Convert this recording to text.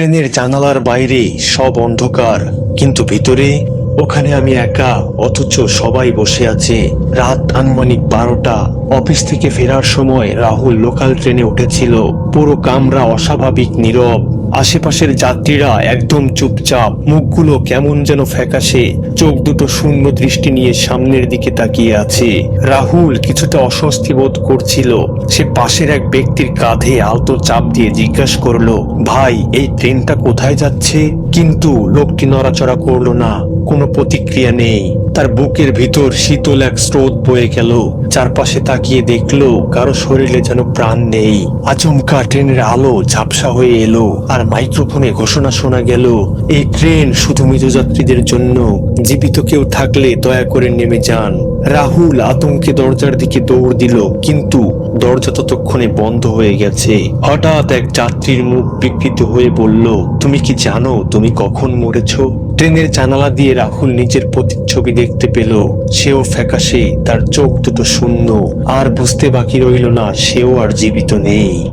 ট্রেনের জানালার বাইরে সব অন্ধকার, কিন্তু ভিতরে ওখানে আমি একা, অথচ সবাই বসে আছে। রাত আনুমানিক বারোটা, অফিস থেকে ফেরার সময় রাহুল লোকাল ট্রেনে উঠেছিল। পুরো কামরা অস্বাভাবিক, নীরব। আশেপাশের যাত্রীরা একদম চুপচাপ, মুখগুলো কেমন যেন ফ্যাকাশে, চোখ দুটো শূন্য দৃষ্টি নিয়ে সামনের দিকে তাকিয়ে আছে। রাহুল কিছুটা অস্বস্তি বোধ করছিল। সে পাশের এক ব্যক্তির কাঁধে আলতো চাপ দিয়ে জিজ্ঞাসা করল, ভাই, এই ট্রেনটা কোথায় যাচ্ছে? কিন্তু লোকটি নড়াচড়া করল না। কোনো প্রতিক্রিয়া নেই। তার বুকের ভিতর শীতল এক স্রোত বয়ে গেল। চারপাশে তাকিয়ে দেখল, কারও শরীরে যেন প্রাণ নেই। আচমকা ট্রেনের আলো ঝাপসা হয়ে এলো, আর মাইক্রোফোনে ঘোষণা শোনা গেল, এই ট্রেন শুধু মৃত যাত্রীদের জন্য, জীবিত কেউ থাকলে দয়া করে নেমে যান। রাহুল আতঙ্কে দরজার দিকে দৌড় দিল, কিন্তু দরজা ততক্ষণে বন্ধ হয়ে গেছে। হঠাৎ এক যাত্রীর মুখ বিকৃত হয়ে বলল, তুমি কি জানো, তুমি কখন মরেছ? ট্রেনের জানালা দিয়ে রাহুল নিজের প্রতিচ্ছবি দেখতে পেল। সেও ফ্যাকাশে, তার চোখ দুটো শূন্য। আর বুঝতে বাকি রইল না, সেও আর জীবিত নেই।